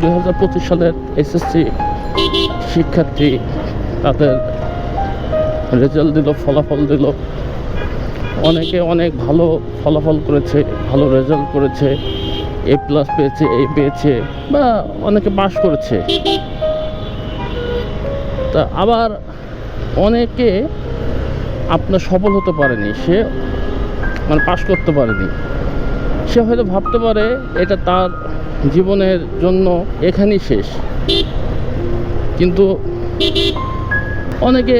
দুই হাজার পঁচিশ সালের এসএসসি শিক্ষার্থী তাদের রেজাল্ট দিল, ফলাফল দিল। অনেকে অনেক ভালো ফলাফল করেছে, ভালো রেজাল্ট করেছে এ প্লাস পেয়েছে এ পেয়েছে, বা অনেকে পাস করেছে। তা আবার অনেকে আপনার সফল হতে পারেনি, সে মানে পাস করতে পারেনি। সে হয়তো ভাবতে পারে এটা তার জীবনের জন্য এখানেই শেষ। কিন্তু অনেকে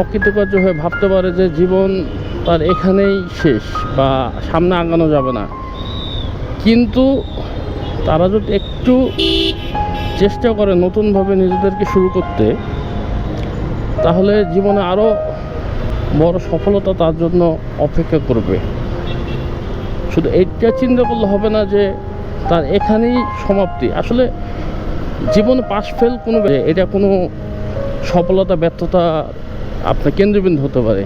অকৃতকার্য হয়ে ভাবতে পারে যে জীবন তার এখানেই শেষ বা সামনে আগানো যাবে না। কিন্তু তারা যদি একটু চেষ্টা করে নতুনভাবে নিজেদেরকে শুরু করতে, তাহলে জীবনে আরও বড় সফলতা তার জন্য অপেক্ষা করবে। শুধু এইটা চিন্তা করলে হবে না যে তার এখানেই সমাপ্তি। আসলে জীবনে পাশ ফেল কোনো এটা কোনো সফলতা, ব্যর্থতা আপনার কেন্দ্রবিন্দু হতে পারে।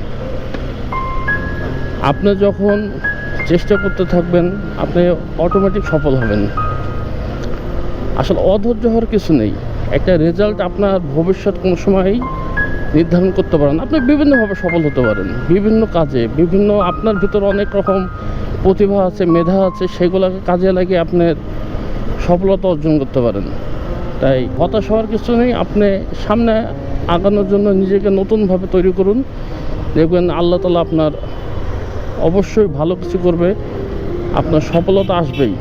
আপনি যখন চেষ্টা করতে থাকবেন, আপনি অটোমেটিক সফল হবেন। আসলে অধৈর্য হওয়ার কিছু নেই। একটা রেজাল্ট আপনার ভবিষ্যৎ কোনো সময়ই নির্ধারণ করতে পারেন আপনি বিভিন্নভাবে সফল হতে পারেন। বিভিন্ন কাজে, বিভিন্ন আপনার ভিতরে অনেক রকম প্রতিভা আছে, মেধা আছে, সেগুলোকে কাজে লাগিয়ে আপনি সফলতা অর্জন করতে পারেন। তাই হতাশ হওয়ার কিছু নেই, আপনি সামনে আগানোর জন্য নিজেকে নতুনভাবে তৈরি করুন। দেখবেন আল্লাহ তালা আপনার অবশ্যই ভালো কিছু করবে, আপনার সফলতা আসবেই।